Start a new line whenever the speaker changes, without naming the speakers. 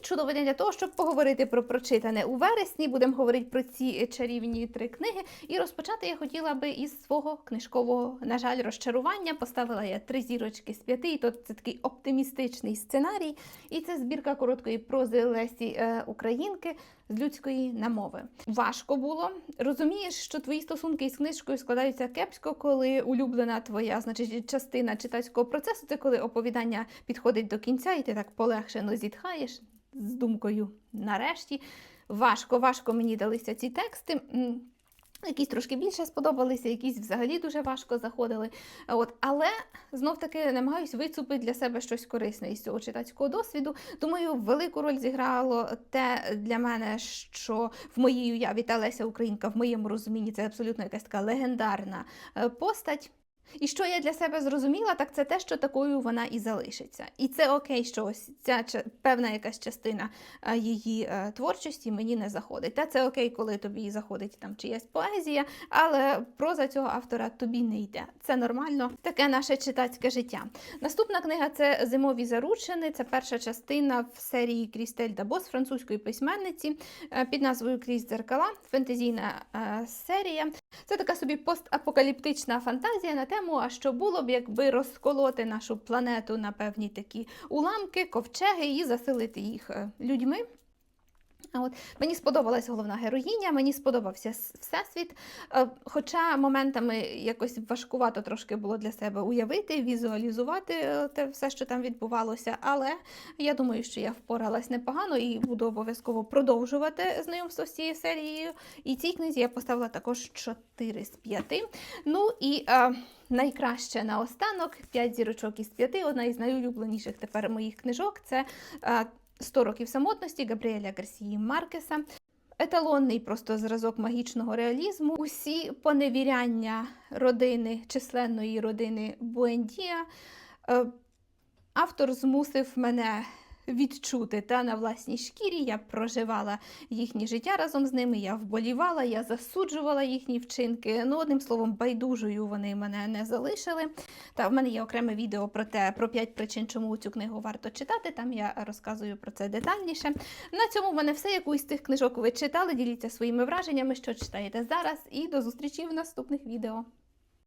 чудовий для того, щоб поговорити про прочитане у вересні. Будемо говорити про ці чарівні три книги. І розпочати я хотіла би із свого книжкового, на жаль, розчарування. Поставила я три зірочки з п'яти, і то це такий оптимістичний сценарій. І це збірка короткої прози Лесі е, Українки з людської намови. Важко було. Розумієш, що твої стосунки із книжкою складаються кепсько, коли улюблена твоя, значить, частина читацького процесу це коли оповідання підходить до кінця, і ти так полегшено зітхаєш з думкою нарешті. Важко, важко мені далися ці тексти. Якісь трошки більше сподобалися, якісь взагалі дуже важко заходили. От, але знов таки намагаюсь вицупити для себе щось корисне із цього читацького досвіду. Думаю, велику роль зіграло те для мене, що в моїй уяві та Леся Українка в моєму розумінні це абсолютно якась така легендарна е, постать. І що я для себе зрозуміла, так це те, що такою вона і залишиться. І це окей, що ось ця певна якась частина е, її е, творчості мені не заходить. Та це окей, коли тобі заходить там чиясь поезія, але проза цього автора тобі не йде. Це нормально, таке наше читацьке життя. Наступна книга це Зимові заручини. Це перша частина в серії Крістель Дабос французької письменниці е, під назвою Крізь дзеркала, фентезійна серія. Це така собі постапокаліптична фантазія на тему, а що було б, якби розколоти нашу планету на певні такі уламки, ковчеги і заселити їх е, людьми. А От мені сподобалась головна героїня, мені сподобався всесвіт. Е, Хоча моментами якось важкувато трошки було для себе уявити, візуалізувати е, те все, що там відбувалося. Але я думаю, що я впоралась непогано і буду обов'язково продовжувати знайомство з цією серією. І цій книзі я поставила також 4 з 5. Ну і е, найкраще наостанок 5 зірочок із 5. Одна із найулюбленіших тепер моїх книжок це е, 100 років самотності Габріеля Гарсії Маркеса. Еталонний просто зразок магічного реалізму. Усі поневіряння родини, численної родини Буендія. Е, Автор змусив мене відчути та на власній шкірі. Я проживала їхнє життя разом з ними. Я вболівала, я засуджувала їхні вчинки. Ну, одним словом, байдужою вони мене не залишили. Та в мене є окреме відео про те, про п'ять причин, чому цю книгу варто читати. Там я розказую про це детальніше. На цьому в мене все. Якусь з тих книжок ви читали. Діліться своїми враженнями, що читаєте зараз. І до зустрічі в наступних відео.